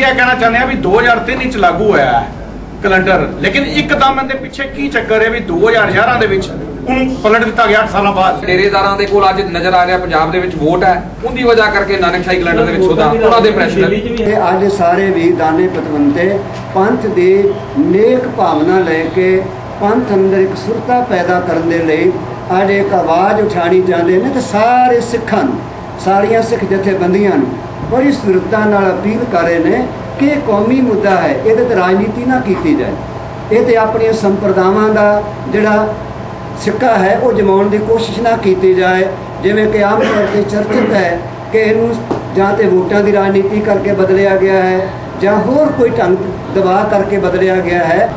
ਇਹ ਕਹਿਣਾ ਚਾਹੁੰਦੇ ਆ ਵੀ 2003 ਵਿੱਚ ਲਾਗੂ ਹੋਇਆ ਹੈ ਕੈਲੰਡਰ। ਲੇਕਿਨ ਇੱਕਦਮ ਇਹਦੇ ਪਿੱਛੇ ਕੀ ਚੱਕਰ ਹੈ ਵੀ 2011 ਦੇ ਵਿੱਚ ਉਹਨੂੰ ਪਲਟ ਦਿੱਤਾ ਗਿਆ 8 ਸਾਲਾਂ ਬਾਅਦ। ਡੇਰੇਦਾਰਾਂ ਦੇ ਕੋਲ ਅੱਜ ਨਜ਼ਰ ਆ ਰਿਹਾ ਪੰਜਾਬ ਦੇ ਵਿੱਚ ਵੋਟ ਹੈ। ਉਹਦੀ ਵਜ੍ਹਾ ਕਰਕੇ ਨਾਨਕਸ਼ਾਹੀ ਕੈਲੰਡਰ ਦੇ ਵਿੱਚ ਉਹਦਾ ਉਹਨਾਂ ਦੇ ਪ੍ਰੈਸ਼ਰ ਹੈ। ਤੇ ਅੱਜ ਸਾਰੇ ਵੀ ਦਾਨੇ ਪਤਵੰਤੇ ਪੰਥ ਦੀ ਨੇਕ ਭਾਵਨਾ ਲੈ ਕੇ ਪੰਥ ਅੰਦਰ ਇੱਕ ਸੁਰਤਾ ਪੈਦਾ ਕਰਨ ਦੇ ਲਈ ਅੱਜ ਇੱਕ ਆਵਾਜ਼ ਉਠਾਣੀ ਚਾਹੁੰਦੇ ਨੇ ਤੇ ਸਾਰੇ ਸਿੱਖਾਂ ਨੂੰ ਸਾਰੀਆਂ ਸਿੱਖ ਜਥੇਬੰਦੀਆਂ ਨੂੰ ਬੜੀ ਸੁਰਤਾ ਨਾਲ ਅਪੀਲ ਕਰ ਰਹੇ ਨੇ ਕਿ ਇਹ ਕੌਮੀ ਮੁੱਦਾ ਹੈ, ਇਹਦੇ ਤੇ ਰਾਜਨੀਤੀ ਨਾ ਕੀਤੀ ਜਾਏ। ਇਹ ਤੇ ਆਪਣੀਆਂ ਸੰਪਰਦਾਵਾਂ ਦਾ ਜਿਹੜਾ ਸਿੱਕਾ ਹੈ, ਉਹ ਜਮਾਉਣ ਦੀ ਕੋਸ਼ਿਸ਼ ਨਾ ਕੀਤੀ ਜਾਏ। ਜਿਵੇਂ ਕਿ ਆਮ ਤੌਰ ਤੇ ਚਰਚਿਤ ਹੈ ਕਿ ਇਹਨੂੰ ਜਾਂ ਤੇ ਵੋਟਾਂ ਦੀ ਰਾਜਨੀਤੀ ਕਰਕੇ ਬਦਲਿਆ ਗਿਆ ਹੈ, ਜਾਂ ਹੋਰ ਕੋਈ ਢੰਗ ਦਬਾਅ ਕਰਕੇ ਬਦਲਿਆ ਗਿਆ ਹੈ।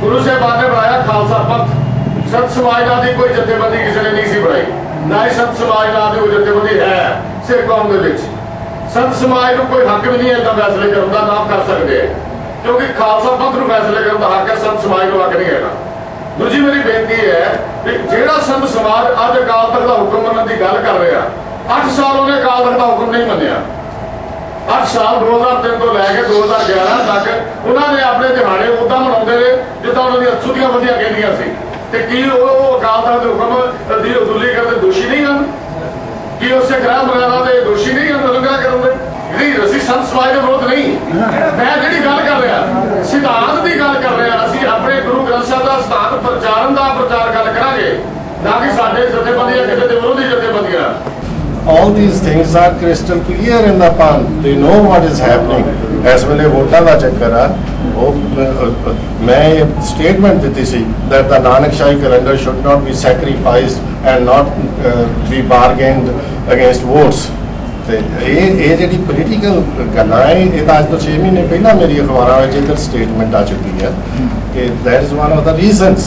ਗੁਰੂ ਸਾਹਿਬਾਨ ਨੇ ਬਣਾਇਆ ਖਾਲਸਾ ਪੰਥ। ਸੰਤ ਸਮਾਜ ਨਾਂ ਦੀ ਕੋਈ ਜਥੇਬੰਦੀ ਕਿਸੇ ਨੇ ਨਹੀਂ ਸੀ ਬਣਾਈ। ਨਾ ਹੀ ਸੰਤ ਸਮਾਜ ਨਾਂ ਦੀ ਕੋਈ ਜਥੇਬੰਦੀ ਹੈ ਸਿੱਖ ਕੌਮ ਦੇ ਵਿੱਚ। ਸੰਤ ਸਮਾਜ ਨੂੰ ਕੋਈ ਹੱਕ ਵੀ ਨਹੀਂ ਹੈ ਤਾਂ ਫੈਸਲੇ ਕਰਨ ਦਾ ਨਾਮ ਕਰ ਸਕਦੇ। ਹੈ ਕਿਉਂਕਿ ਖਾਲਸਾ ਪੰਥ ਨੂੰ ਫੈਸਲੇ ਕਰਨ ਦਾ ਹੱਕ ਹੈ ਸੰਤ ਸਮਾਜ ਨੂੰ ਹੱਕ ਨਹੀਂ ਹੈਗਾ। ਦੂਜੀ ਮੇਰੀ ਬੇਨਤੀ ਹੈ ਕਿ ਜਿਹੜਾ ਸੰਤ ਸਮਾਜ ਅੱਜ ਅਕਾਲ ਤਖਤ ਦਾ ਹੁਕਮ ਮੰਨਣ ਦੀ ਗੱਲ ਕਰ ਰਿਹਾ 8 ਸਾਲ ਉਹਨੇ ਅਕਾਲ ਤਖਤ ਦਾ ਹੁਕਮ ਨਹੀਂ ਮੰਨਿਆ। 8 ਸਾਲ 2003 ਤੋਂ ਲੈ ਕੇ 2011 ਤੱਕ ਉਹਨਾਂ ਨੇ ਆਪਣੇ ਦਿਹਾੜੇ ਉਦਾਂ ਮਨਾਉਂਦੇ ਰਹੇ, ਜਿੱਦਾਂ ਉਹਨਾਂ ਦੀਆਂ ਛੁੱਟੀਆਂ ਬੰਦੀਆਂ ਕਹਿੰਦੀਆਂ ਸੀ। ਤੇ ਕੀ ਉਹ ਅਕਾਲ ਤਖਤ ਦੇ ਹੁਕਮ ਦੀ ਉਦੁਲੀ ਕਰਦੇ ਦੋਸ਼ੀ ਨਹੀਂ ਹਨ? ਕੀ ਉਸੇ ਗ੍ਰਹਿ ਮਰਿਆਦਾ ਦੇ ਦੋਸ਼ੀ ਨਹੀਂ ਹਨ ਉਲੰਘਣਾ ਕਰਨ ਦੇ ਜਿਹੜੀ ਅਸੀਂ ਸੰਤ ਸਮਾਜ ਦੇ ਵਿਰੁੱਧ ਨਹੀਂ ਮੈਂ ਜਿਹੜੀ ਗੱਲ ਕਰ ਰਿਹਾ ਸਿਧਾਂਤ ਦੀ ਗੱਲ ਕਰ ਰਿਹਾ ਅਸੀਂ ਆਪਣੇ ਗੁਰੂ ਗ੍ਰੰਥ ਸਾਹਿਬ ਦਾ ਸਿਧਾਂਤ ਪ੍ਰਚਾਰਨ ਦਾ ਪ੍ਰਚਾਰ ਗੱਲ ਕਰਾਂਗੇ ਨਾ ਕਿ ਸਾਡੇ ਜਥੇਬੰਦੀਆਂ ਕਿਸੇ ਦੇ ਵਿਰੋਧੀ ਜਥੇਬੰਦੀਆਂ all these things are crystal clear in the pan they know what is happening ਇਸ ਵੇਲੇ ਵੋਟਾਂ ਦਾ ਚੱਕਰ ਆ ਉਹ ਅ, ਅ, ਮੈਂ ਇਹ ਸਟੇਟਮੈਂਟ ਦਿੱਤੀ ਸੀ that the Nanakshahi calendar should not be sacrificed and not uh, be bargained against votes ਤੇ ਇਹ ਇਹ ਜਿਹੜੀ ਪੋਲੀਟੀਕਲ ਗੱਲਾਂ ਹੈ ਇਹ ਤਾਂ ਅੱਜ ਤੋਂ 6 ਮਹੀਨੇ ਪਹਿਲਾਂ ਮੇਰੀ ਅਖਬਾਰਾਂ ਵਿੱਚ ਇੱਕ ਸਟੇਟਮੈਂਟ ਆ ਚੁੱਕੀ ਹੈ ਕਿ that is one of the reasons